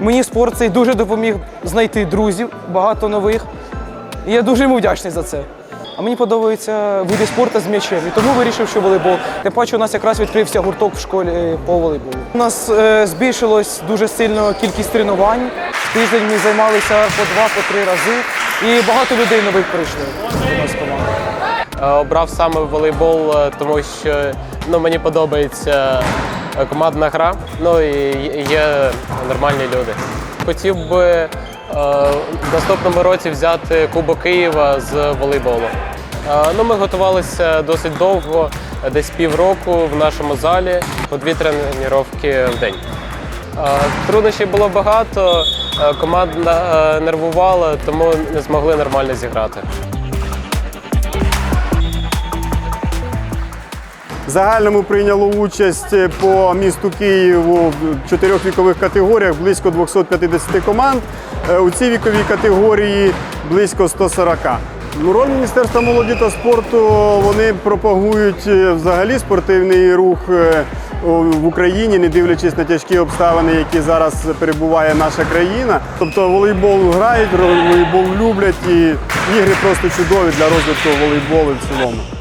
Мені спорт цей дуже допоміг знайти друзів, багато нових. І я дуже йому вдячний за це. А мені подобаються види спорту з м'ячем, і тому вирішив, що волейбол. Тим паче, у нас якраз відкрився гурток в школі по волейболу. У нас е, збільшилось дуже сильно кількість тренувань. Тиждень ми займалися по два, по три рази. І багато людей нових прийшли до нас в команду. Е, Обрав саме волейбол, е, тому що ну, мені подобається е, командна гра, ну і є нормальні люди. Хотів би е, в наступному році взяти Кубок Києва з волейболу. Е, ну, ми готувалися досить довго, е, десь півроку в нашому залі, по дві тренування в день. Е, Труднощів було багато, е, команда е, нервувала, тому не змогли нормально зіграти. Загальному прийняло участь по місту Києву в чотирьох вікових категоріях близько 250 команд. Е, У цій віковій категорії близько 140. Ну, Роль Міністерства молоді та спорту вони пропагують е, взагалі спортивний рух е, в Україні, не дивлячись на тяжкі обставини, які зараз перебуває наша країна. Тобто волейбол грають, волейбол люблять і ігри просто чудові для розвитку волейболу в цілому.